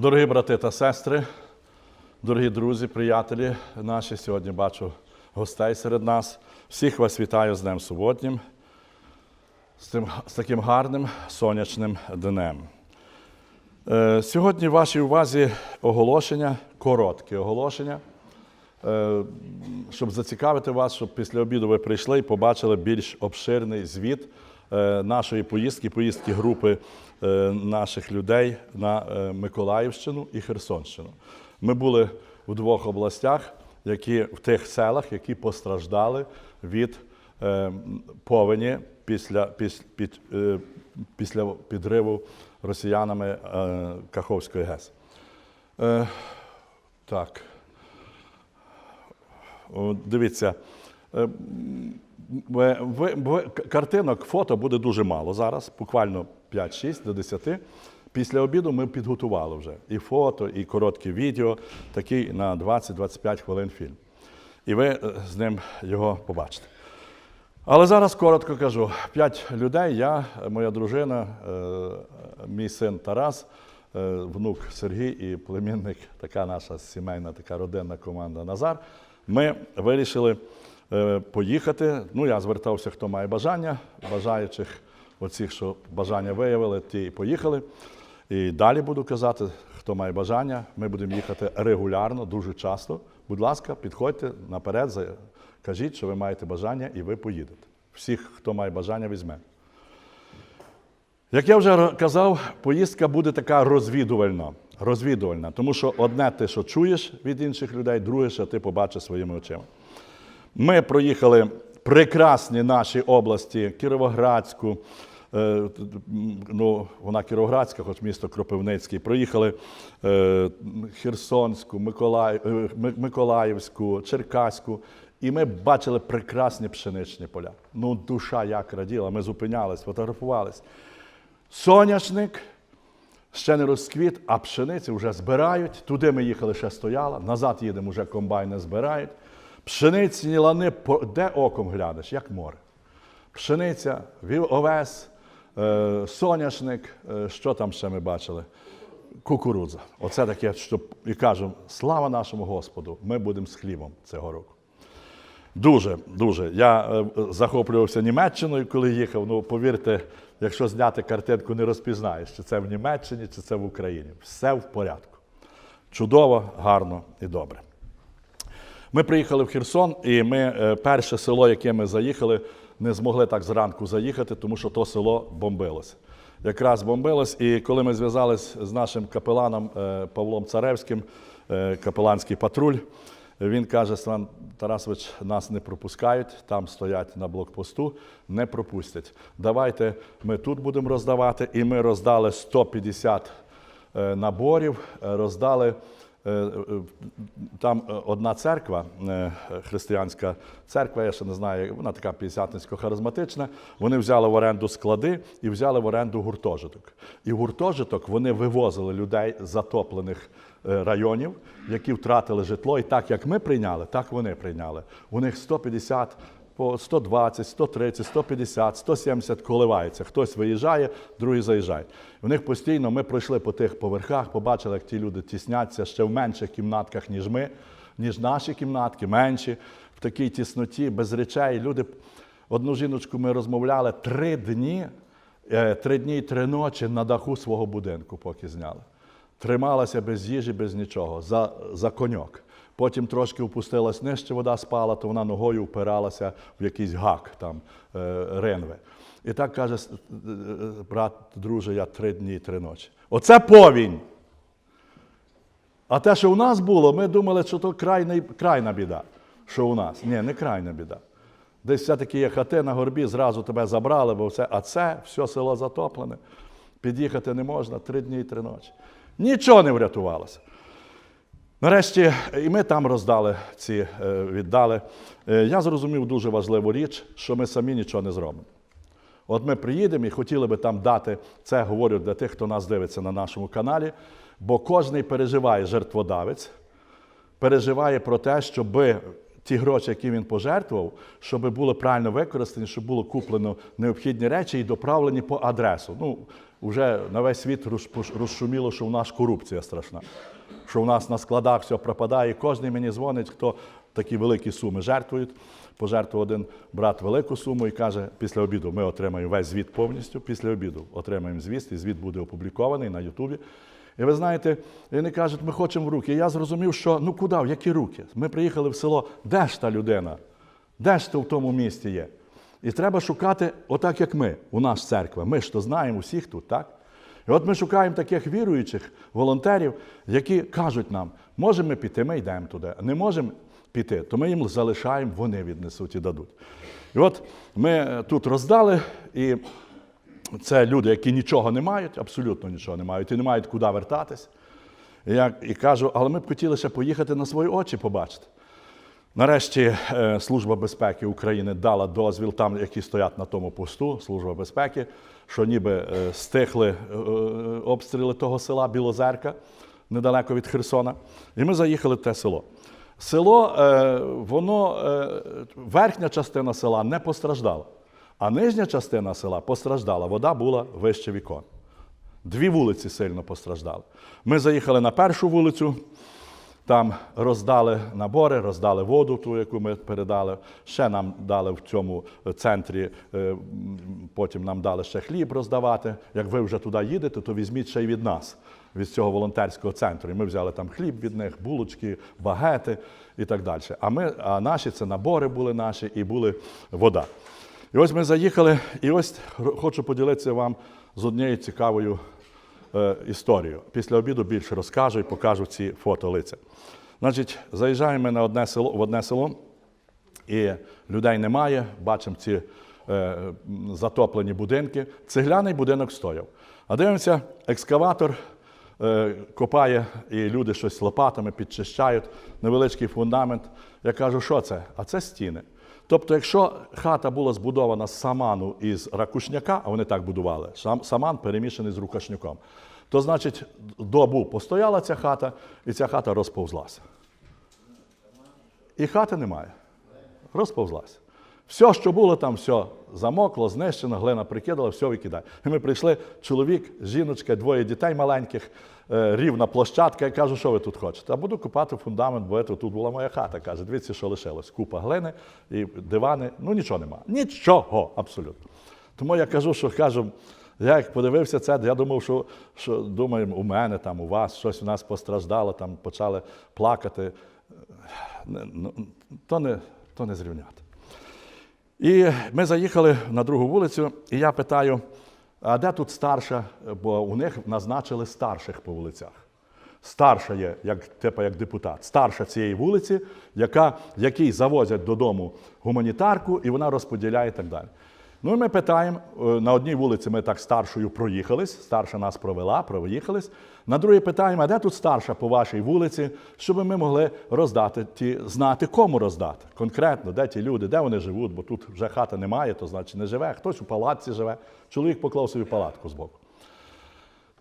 Дорогі брати та сестри, дорогі друзі, приятелі наші, сьогодні бачу гостей серед нас. Всіх вас вітаю з Днем Суботнім, з, тим, з таким гарним сонячним днем. Е, Сьогодні в вашій увазі оголошення, коротке оголошення, е, щоб зацікавити вас, щоб після обіду ви прийшли і побачили більш обширний звіт е, нашої поїздки, поїздки групи наших людей на е, Миколаївщину і Херсонщину. Ми були у двох областях, які в тих селах, які постраждали від е, повені після, піс- під, е, після підриву росіянами е, Каховської ГЕС. Е, так. Дивіться, е, картинок, фото буде дуже мало зараз, буквально 5-6 до 10. Після обіду ми підготували вже і фото, і коротке відео, такий на 20-25 хвилин фільм. І ви е, з ним його побачите. Але зараз коротко кажу: п'ять людей: я, моя дружина, е, мій син Тарас, е, внук Сергій і племінник, така наша сімейна, така родинна команда Назар. Ми вирішили поїхати. Ну, я звертався, хто має бажання, бажаючих, оцих, що бажання виявили, ті і поїхали. І далі буду казати, хто має бажання. Ми будемо їхати регулярно, дуже часто. Будь ласка, підходьте наперед, кажіть, що ви маєте бажання, і ви поїдете. Всіх, хто має бажання, візьме. Як я вже казав, поїздка буде така розвідувальна. Розвідувальна, тому що одне ти, що чуєш від інших людей, друге, що ти побачиш своїми очима. Ми проїхали прекрасні наші області, Кіровоградську, ну, вона Кіровоградська, хоч місто Кропивницький. Проїхали е, Херсонську, е, Миколаївську, Черкаську. І ми бачили прекрасні пшеничні поля. Ну, душа як раділа, ми зупинялись, фотографувались. Соняшник ще не розквіт, а пшениці вже збирають. Туди ми їхали, ще стояла, назад їдемо, вже комбайни збирають. Пшениці, лани, де оком глянеш, як море. Пшениця, овес, е, соняшник, е, що там ще ми бачили? Кукурудза. Оце таке, що і кажемо, слава нашому Господу, ми будемо з хлібом цього року. Дуже, дуже. Я е, захоплювався Німеччиною, коли їхав. Ну, повірте, якщо зняти картинку, не розпізнаєш, чи це в Німеччині, чи це в Україні. Все в порядку. Чудово, гарно і добре. Ми приїхали в Херсон, і ми е, перше село, яке ми заїхали, не змогли так зранку заїхати, тому що то село бомбилося. Якраз бомбилось, і коли ми зв'язались з нашим капеланом е, Павлом Царевським, е, капеланський патруль, він каже: Стан Тарасович, нас не пропускають, там стоять на блокпосту, не пропустять. Давайте ми тут будемо роздавати. І ми роздали 150 е, наборів, роздали. Е, е, Там е, одна церква, християнська церква, я ще не знаю, вона така п'ятдесятницько-харизматична. Вони взяли в оренду склади і взяли в оренду гуртожиток. І гуртожиток вони вивозили людей з затоплених районів, які втратили житло. І так як ми прийняли, так вони прийняли. У них 150 по 120, 130, 150, 170 коливається. Хтось виїжджає, другий заїжджає. У них постійно ми пройшли по тих поверхах, побачили, як ті люди тісняться ще в менших кімнатках, ніж ми, ніж наші кімнатки, менші, в такій тісноті, без речей. Люди, одну жіночку ми розмовляли три дні, е, три дні і три ночі на даху свого будинку, поки зняли. Трималася без їжі, без нічого, за, за коньок. Потім трошки опустилась нижче, вода спала, то вона ногою впиралася в якийсь гак там е, ринви. І так каже е, е, брат, друже, я три дні три ночі. Оце повінь. А те, що у нас було, ми думали, що то крайна, крайна біда. Що у нас? Ні, не крайна біда. Десь все-таки є хати на горбі, зразу тебе забрали, бо все, а це все село затоплене. Під'їхати не можна три дні і три ночі. Нічого не врятувалося. Нарешті і ми там роздали ці, е, віддали. Е, Я зрозумів дуже важливу річ, що ми самі нічого не зробимо. От ми приїдемо і хотіли би там дати, це говорю для тих, хто нас дивиться на нашому каналі, бо кожний переживає жертводавець, переживає про те, щоб ті гроші, які він пожертвував, щоб були правильно використані, щоб було куплено необхідні речі і доправлені по адресу. Ну, вже на весь світ розшуміло, що в нас корупція страшна, що в нас на складах все пропадає. Кожен мені дзвонить, хто такі великі суми жертвують. Пожертвував один брат велику суму і каже, після обіду ми отримаємо весь звіт повністю. Після обіду отримаємо звіт, і звіт буде опублікований на Ютубі. І ви знаєте, вони кажуть, ми хочемо в руки. І я зрозумів, що ну куди, в які руки? Ми приїхали в село, де ж та людина? Де ж то в тому місті є? І треба шукати, отак як ми, у нас церква. Ми ж то знаємо усіх тут, так? І от ми шукаємо таких віруючих волонтерів, які кажуть нам, можемо ми піти, ми йдемо туди. Не можемо піти, то ми їм залишаємо, вони віднесуть і дадуть. І от ми е, тут роздали, і це люди, які нічого не мають, абсолютно нічого не мають, і не мають куди вертатись. І я і кажу, але ми б хотіли ще поїхати на свої очі побачити. Нарешті е, Служба безпеки України дала дозвіл, там, які стоять на тому посту, Служба безпеки, що ніби е, стихли е, обстріли того села Білозерка, недалеко від Херсона. І ми заїхали в те село. Село, е, воно, е, верхня частина села не постраждала, а нижня частина села постраждала. Вода була вище вікон. Дві вулиці сильно постраждали. Ми заїхали на першу вулицю, там роздали набори, роздали воду, ту, яку ми передали. Ще нам дали в цьому центрі, е, потім нам дали ще хліб роздавати. Як ви вже туди їдете, то візьміть ще й від нас, від цього волонтерського центру. І ми взяли там хліб від них, булочки, багети і так далі. А, ми, а наші це набори були наші і були вода. І ось ми заїхали, і ось хочу поділитися вам з однією цікавою е, історію. Після обіду більше розкажу і покажу ці фото лиця. Значить, заїжджаємо на одне село, в одне село, і людей немає. Бачимо ці е, затоплені будинки. Цегляний будинок стояв. А дивимося, екскаватор е, копає, і люди щось лопатами підчищають, невеличкий фундамент. Я кажу, що це? А це стіни. Тобто, якщо хата була збудована з саману із ракушняка, а вони так будували, сам- саман перемішаний з рукашняком, то значить добу постояла ця хата, і ця хата розповзлася. І хати немає. Розповзлася. Все, що було там, все замокло, знищено, глина прикидала, все викидає. І ми прийшли, чоловік, жіночка, двоє дітей маленьких, е, рівна площадка. Я кажу, що ви тут хочете? А буду купати фундамент, бо це тут була моя хата. Каже, дивіться, що лишилось. Купа глини і дивани. Ну нічого немає. Нічого абсолютно. Тому я кажу, що кажу, я як подивився це, я думав, що, що думаю, у мене там, у вас щось у нас постраждало, там почали плакати. Ну, То не, то не зрівняти. І ми заїхали на другу вулицю, і я питаю, а де тут старша? Бо у них назначили старших по вулицях. Старша є, як, типу, як депутат, старша цієї вулиці, яка, якій завозять додому гуманітарку, і вона розподіляє і так далі. Ну і ми питаємо, е, на одній вулиці ми так старшою проїхались, старша нас провела, проїхались. На другій питаємо, а де тут старша по вашій вулиці, щоб ми могли роздати ті, знати, кому роздати. Конкретно, де ті люди, де вони живуть, бо тут вже хата немає, то значить не живе. Хтось у палатці живе. Чоловік поклав собі палатку збоку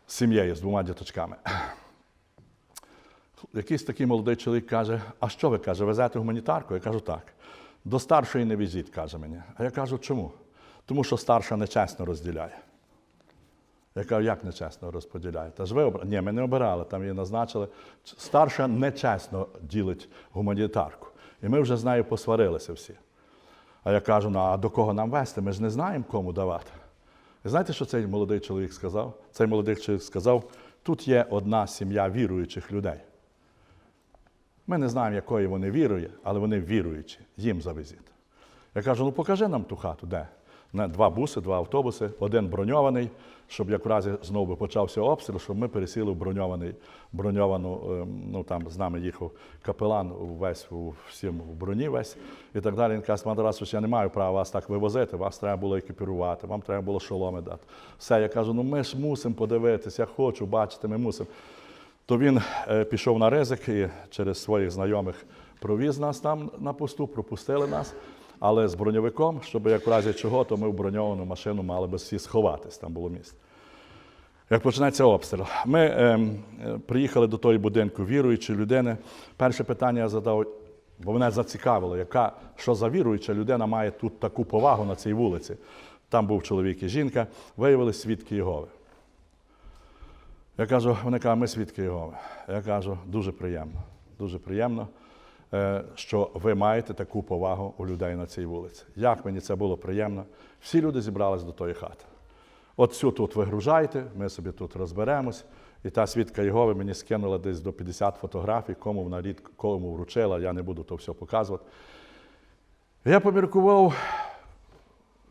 з сім'єю, з двома діточками. Якийсь такий молодий чоловік каже: А що ви каже, везете гуманітарку? Я кажу, так. До старшої не візіть, каже мені. А я кажу, чому? Тому що старша нечесно розділяє. Я кажу, як нечесно розподіляє? Та ж ви обрали? Ні, ми не обирали, там її назначили. Старша нечесно ділить гуманітарку. І ми вже з нею посварилися всі. А я кажу, ну а до кого нам вести? Ми ж не знаємо, кому давати. І знаєте, що цей молодий чоловік сказав? Цей молодий чоловік сказав: тут є одна сім'я віруючих людей. Ми не знаємо, якої вони вірує, але вони віруючі, їм завезіть. Я кажу, ну покажи нам ту хату, де? На два буси, два автобуси, один броньований, щоб як в разі знову почався обстріл, щоб ми пересіли в броньований, броньовану, ем, ну там з нами їхав капелан весь всім в броні весь і так далі. Він каже, Пан Тарасович, я не маю права вас так вивозити, вас треба було екіпірувати, вам треба було шоломи дати. Все, я кажу, ну ми ж мусимо подивитися, я хочу бачити, ми мусимо. То він е, пішов на ризик і через своїх знайомих провіз нас там на посту, пропустили нас, але з броньовиком, щоб як в разі чого, то ми в броньовану машину мали би всі сховатись, там було місце. Як почнеться обстріл, ми е, приїхали до того будинку віруючої людини. Перше питання я задав, бо мене зацікавило, яка, що за віруюча людина має тут таку повагу на цій вулиці. Там був чоловік і жінка, виявилися свідки Єгови. Я кажу, вони кажуть, ми свідки Єгови. Я кажу, дуже приємно, дуже приємно, що ви маєте таку повагу у людей на цій вулиці. Як мені це було приємно. Всі люди зібрались до тої хати. От всю тут вигружайте, ми собі тут розберемось. І та свідка Єгови мені скинула десь до 50 фотографій, кому вона рід, кому вручила, я не буду то все показувати. Я поміркував,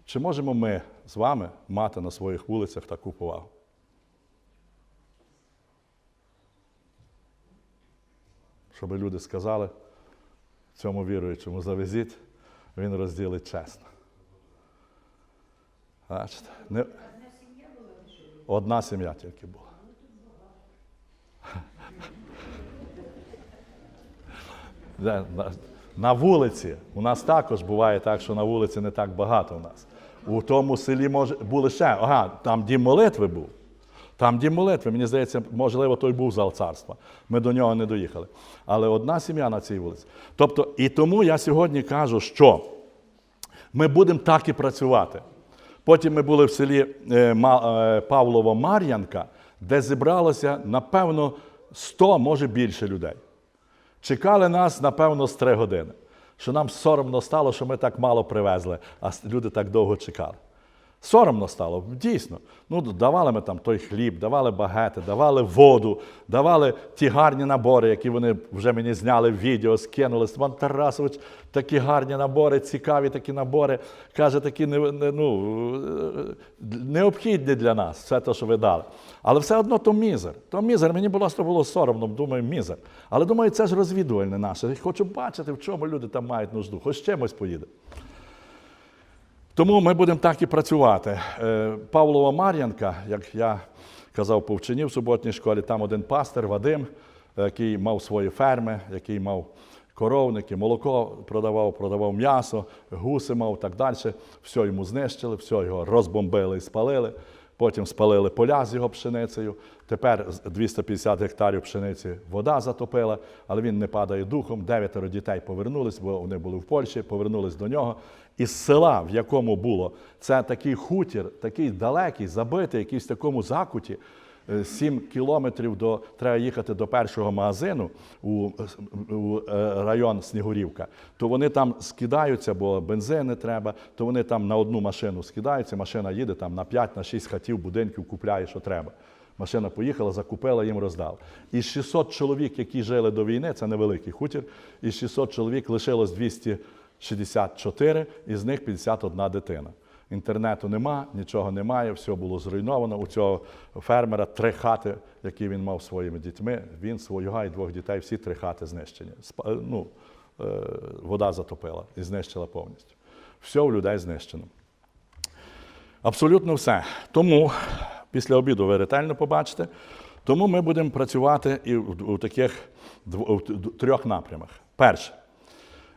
чи можемо ми з вами мати на своїх вулицях таку повагу. Щоб люди сказали цьому віруючому завезіть, він розділить чесно. Бачите? Не... Одна сім'я тільки була. На, вулиці. У нас також буває так, що на вулиці не так багато у нас. У тому селі може, були ще. Ага, там дім молитви був. Там дім молитви. Мені здається, можливо, той був зал царства. Ми до нього не доїхали. Але одна сім'я на цій вулиці. Тобто, і тому я сьогодні кажу, що ми будемо так і працювати. Потім ми були в селі е, е, Павлово-Мар'янка, де зібралося, напевно, 100, може більше людей. Чекали нас, напевно, з три години. Що нам соромно стало, що ми так мало привезли, а люди так довго чекали. Соромно стало, дійсно. Ну, давали ми там той хліб, давали багети, давали воду, давали ті гарні набори, які вони вже мені зняли в відео, скинули. Степан Тарасович, такі гарні набори, цікаві такі набори. Каже, такі не, не- ну, е, необхідні для нас, все те, що ви дали. Але все одно то мізер. То мізер. Мені просто було соромно, думаю, мізер. Але думаю, це ж розвідувальне наше. Хочу бачити, в чому люди там мають нужду. Хоч чимось поїде. Тому ми будемо так і працювати. Е, Павлова Мар'янка, як я казав по вчені в суботній школі, там один пастир Вадим, який мав свої ферми, який мав коровники, молоко продавав, продавав м'ясо, гуси мав так далі. Все йому знищили, все його розбомбили і спалили. Потім спалили поля з його пшеницею. Тепер 250 гектарів пшениці вода затопила, але він не падає духом. Дев'ятеро дітей повернулись, бо вони були в Польщі, повернулись до нього. Із села, в якому було, це такий хутір, такий далекий, забитий, якийсь в такому закуті. е, 7 кілометрів до треба їхати до першого магазину у, у е, район Снігурівка, то вони там скидаються, бо бензин не треба, то вони там на одну машину скидаються, машина їде там на 5 на 6 хатів, будинків купляє, що треба. Машина поїхала, закупила, їм роздала. Із 600 чоловік, які жили до війни, це невеликий хутір, із 600 чоловік лишилось 264, із них 51 дитина. Інтернету нема, нічого немає, все було зруйновано. У цього фермера три хати, які він мав своїми дітьми. Він свого і двох дітей, всі три хати знищені. Ну, е, вода затопила і знищила повністю. Все у людей знищено. Абсолютно все. Тому після обіду ви ретельно побачите. Тому ми будемо працювати і в- таких т- трьох напрямах. Перше,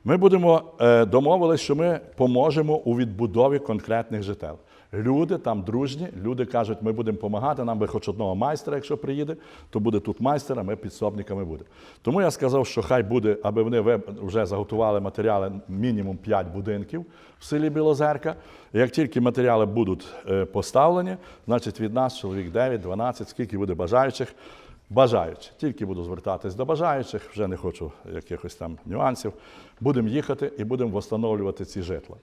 ми будемо е, домовились, що ми поможемо у відбудові конкретних жител. Люди там дружні, люди кажуть, ми будемо допомагати, нам би хоч одного майстра, якщо приїде, то буде тут майстер, а ми підсобниками будемо. Тому я сказав, що хай буде, аби вони вже заготували матеріали мінімум 5 будинків в селі Білозерка. Як тільки матеріали будуть е, поставлені, значить від нас чоловік 9-12, скільки буде бажаючих. Бажаючи, тільки буду звертатись до бажаючих, вже не хочу якихось там нюансів. Будемо їхати і будемо встановлювати ці житла.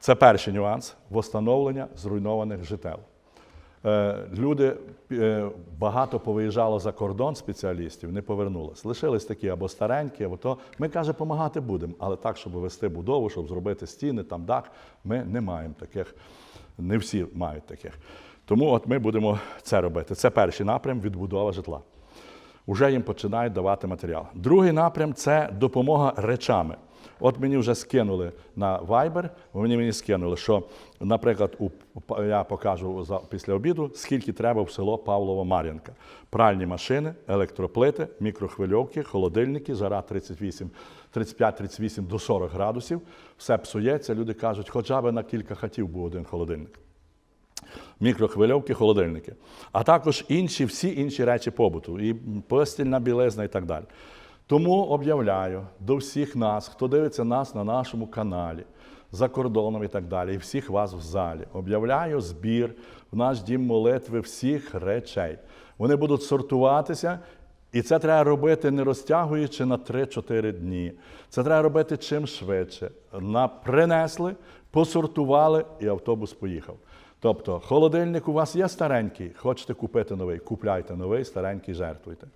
Це перший нюанс встановлення зруйнованих жител. Е, Люди е, багато повиїжджало за кордон спеціалістів, не повернулись. Лишились такі або старенькі, або то. Ми каже, допомагати будемо, але так, щоб вести будову, щоб зробити стіни, там дах, ми не маємо таких. Не всі мають таких. Тому от ми будемо це робити. Це перший напрям відбудова житла. Уже їм починають давати матеріал. Другий напрям це допомога речами. От мені вже скинули на Viber, вони мені скинули, що, наприклад, у, я покажу за, після обіду, скільки треба в село Павлово-Мар'янка. Пральні машини, електроплити, мікрохвильовки, холодильники, жара 38, 35-38 до 40 градусів. Все псується. Люди кажуть, хоча б на кілька хатів був один холодильник мікрохвильовки, холодильники, а також інші, всі інші речі побуту, і постільна білизна і так далі. Тому об'являю до всіх нас, хто дивиться нас на нашому каналі, за кордоном і так далі, і всіх вас в залі. Об'являю збір в наш дім молитви всіх речей. Вони будуть сортуватися, і це треба робити не розтягуючи на 3-4 дні. Це треба робити чим швидше. На, принесли, посортували, і автобус поїхав. Тобто, холодильник у вас є старенький, хочете купити новий, купляйте новий, старенький, жертвуйте.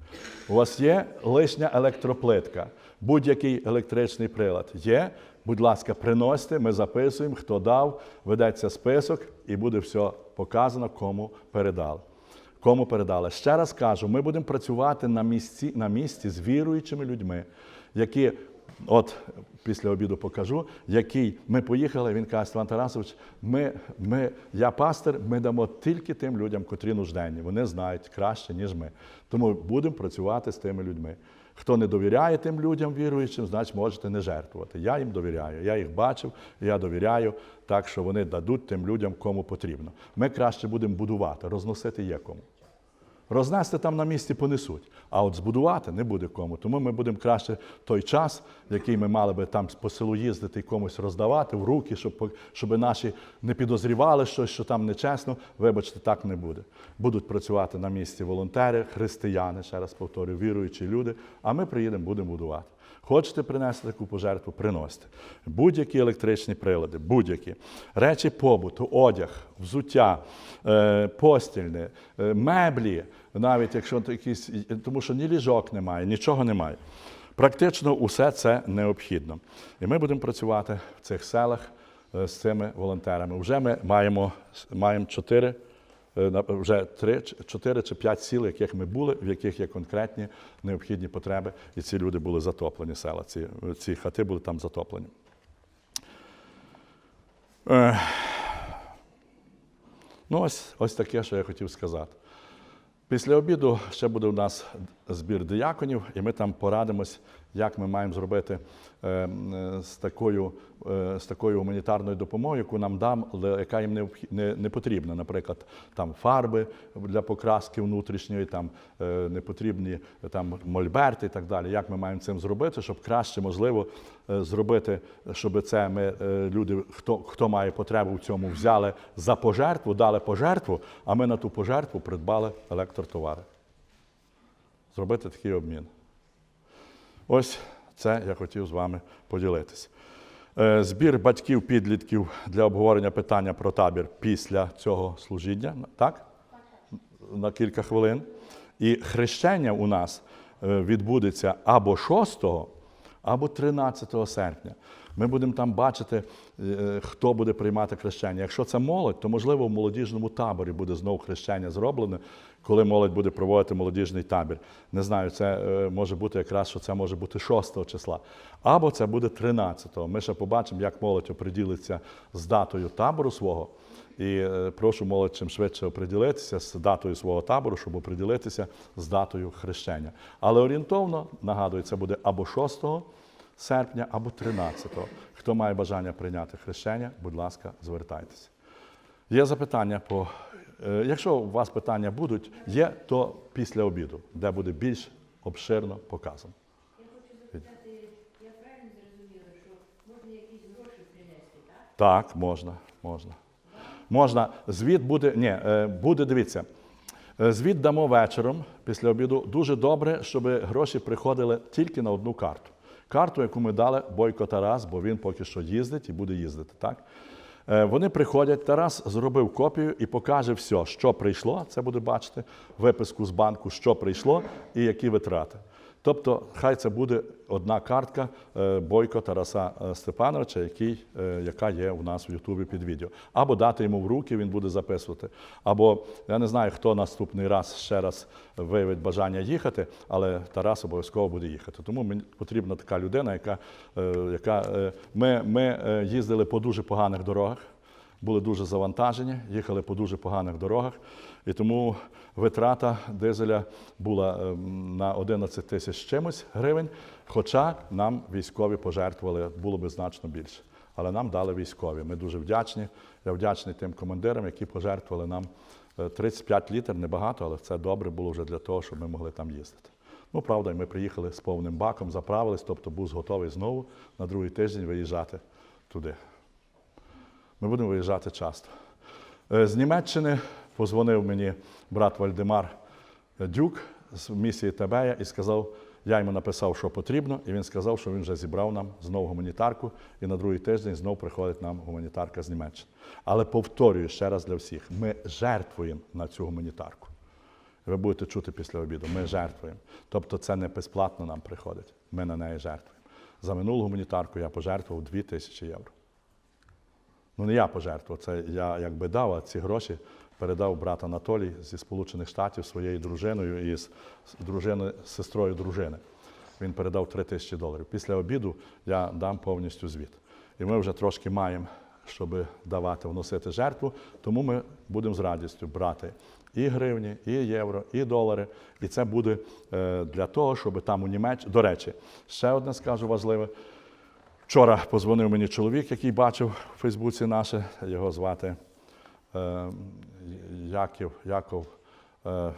У вас є лишня електроплитка, будь-який електричний прилад є. Будь ласка, приносьте, ми записуємо, хто дав, ведеться список, і буде все показано, кому передали. Кому передали. Ще раз кажу, ми будемо працювати на місці, на місці з віруючими людьми, які, от після обіду покажу, який ми поїхали, він каже, Степан Тарасович, ми, ми, я пастир, ми дамо тільки тим людям, котрі нужденні. Вони знають краще, ніж ми. Тому будемо працювати з тими людьми. Хто не довіряє тим людям віруючим, значить можете не жертвувати. Я їм довіряю. Я їх бачив, я довіряю, так що вони дадуть тим людям, кому потрібно. Ми краще будемо будувати, розносити є кому. Рознести там на місці понесуть, а от збудувати не буде кому. Тому ми будемо краще той час, який ми мали би там по селу їздити і комусь роздавати в руки, щоб, щоб наші не підозрівали щось, що там нечесно. Вибачте, так не буде. Будуть працювати на місці волонтери, християни, ще раз повторюю, віруючі люди. А ми приїдемо, будемо будувати. Хочете принести таку пожертву, приносите. Будь-які електричні прилади, будь-які речі побуту, одяг, взуття, е, постільне, е, меблі, навіть якщо якісь, тому що ні ліжок немає, нічого немає. Практично усе це необхідно. І ми будемо працювати в цих селах е, з цими волонтерами. Вже ми маємо, маємо чотири е, вже три, ч- чотири чи п'ять сіл, яких ми були, в яких є конкретні необхідні потреби, і ці люди були затоплені, села, ці, ці хати були там затоплені. Е, Ну, ось, ось таке, що я хотів сказати. Після обіду ще буде у нас збір дияконів, і ми там порадимось, як ми маємо зробити е, е, з такою, з такою гуманітарною допомогою, яку нам дам, яка їм не, не, не потрібна. Наприклад, там фарби для покраски внутрішньої, там е, не потрібні там мольберти і так далі. Як ми маємо цим зробити, щоб краще можливо е, зробити, щоб це ми е, люди, хто, хто має потребу в цьому, взяли за пожертву, дали пожертву, а ми на ту пожертву придбали електротовари. Зробити такий обмін. Ось це я хотів з вами поділитися. Е, Збір батьків підлітків для обговорення питання про табір після цього служіння. Так? На кілька хвилин. І хрещення у нас е, відбудеться або 6, або 13 серпня. Ми будемо там бачити, е, хто буде приймати хрещення. Якщо це молодь, то можливо в молодіжному таборі буде знову хрещення зроблене, коли молодь буде проводити молодіжний табір. Не знаю, це е, може бути якраз, що це може бути 6 числа. Або це буде 13-го. Ми ще побачимо, як молодь оприділиться з датою табору свого. І е, прошу молодь чим швидше оприділитися з датою свого табору, щоб оприділитися з датою хрещення. Але орієнтовно, нагадую, це буде або 6 серпня, або 13. Хто має бажання прийняти хрещення, будь ласка, звертайтеся. Є запитання по. Е, Якщо у вас питання будуть, є, то після обіду, де буде більш обширно показано. Я хочу запитати, я правильно зрозуміла, що можна якісь гроші принести, так? Так, можна, можна. Можна. Звіт буде. Ні, е, буде, дивіться. е, Звіт дамо вечором після обіду. Дуже добре, щоб гроші приходили тільки на одну карту. Карту, яку ми дали Бойко Тарас, бо він поки що їздить і буде їздити. Так? Е, Вони приходять, Тарас зробив копію і покаже все, що прийшло. Це буде бачити, виписку з банку, що прийшло і які витрати. Тобто, хай це буде одна картка е, Бойко Тараса е, Степановича, який, е, яка є у нас в Ютубі під відео. Або дати йому в руки, він буде записувати. Або я не знаю, хто наступний раз ще раз виявить бажання їхати, але Тарас обов'язково буде їхати. Тому мені потрібна така людина, яка, яка ми, ми їздили по дуже поганих дорогах були дуже завантажені, їхали по дуже поганих дорогах, і тому витрата дизеля була ем, на 11 тисяч чимось гривень, хоча нам військові пожертвували, було би значно більше. Але нам дали військові. Ми дуже вдячні. Я вдячний тим командирам, які пожертвували нам е, 35 літр, небагато, але це добре було вже для того, щоб ми могли там їздити. Ну, правда, ми приїхали з повним баком, заправились, тобто бус готовий знову на другий тиждень виїжджати туди. Ми будемо виїжджати часто. Е, З Німеччини позвонив мені брат Вальдемар. Дюк з місії Тебея і сказав, я йому написав, що потрібно, і він сказав, що він вже зібрав нам знову гуманітарку, і на другий тиждень знову приходить нам гуманітарка з Німеччини. Але повторюю ще раз для всіх: ми жертвуємо на цю гуманітарку. Ви будете чути після обіду. Ми жертвуємо. Тобто це не безплатно нам приходить. Ми на неї жертвуємо. За минулу гуманітарку я пожертвував 2 тисячі євро. Ну, не я пожертвував, це я якби дав, а ці гроші передав брат Анатолій зі Сполучених Штатів своєю дружиною і з дружиною, сестрою дружини. Він передав 3 тисячі доларів. Після обіду я дам повністю звіт. І ми вже трошки маємо, щоб давати, вносити жертву, тому ми будемо з радістю брати і гривні, і євро, і долари. І це буде е, для того, щоб там у Німеччині. До речі, ще одне скажу важливе. Вчора позвонив мені чоловік, який бачив у Фейсбуці наше, його звати е, Яків, Яков, е,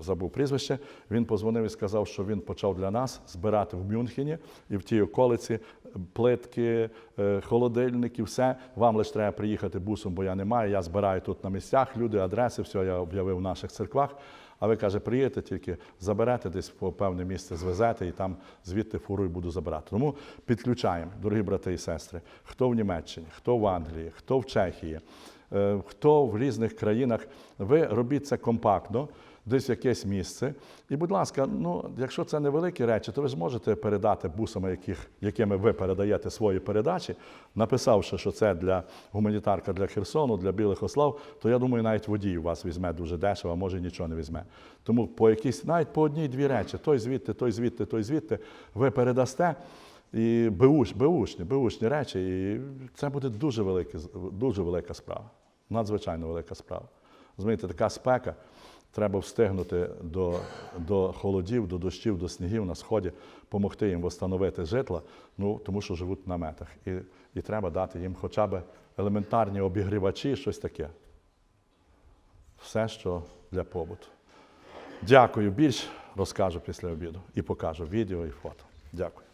забув прізвище. Він позвонив і сказав, що він почав для нас збирати в Мюнхені і в тій околиці плитки, е, холодильники, все. Вам лише треба приїхати бусом, бо я не маю. Я збираю тут на місцях люди, адреси, все я об'явив в наших церквах. А ви каже, приїдете тільки заберете десь по певне місце, звезете і там звідти фурою буду забирати. Тому підключаємо, дорогі брати і сестри, хто в Німеччині, хто в Англії, хто в Чехії, хто в різних країнах. Ви робіть це компактно, десь якесь місце. І, будь ласка, ну, якщо це невеликі речі, то ви ж можете передати бусами, яких, якими ви передаєте свої передачі, написавши, що це для гуманітарка для Херсону, для Білих Ослав, то я думаю, навіть водій у вас візьме дуже дешево, а може нічого не візьме. Тому по якісь, навіть по одній-дві речі, той звідти, той звідти, той звідти, ви передасте. І беуш, беушні, беушні речі, і це буде дуже, велике, дуже велика справа. Надзвичайно велика справа. Розумієте, така спека. Треба встигнути до, до холодів, до дощів, до снігів на сході, допомогти їм встановити житла, ну, тому що живуть в наметах. І, і треба дати їм хоча б елементарні обігрівачі, щось таке. Все, що для побуту. Дякую. Більш розкажу після обіду і покажу відео і фото. Дякую.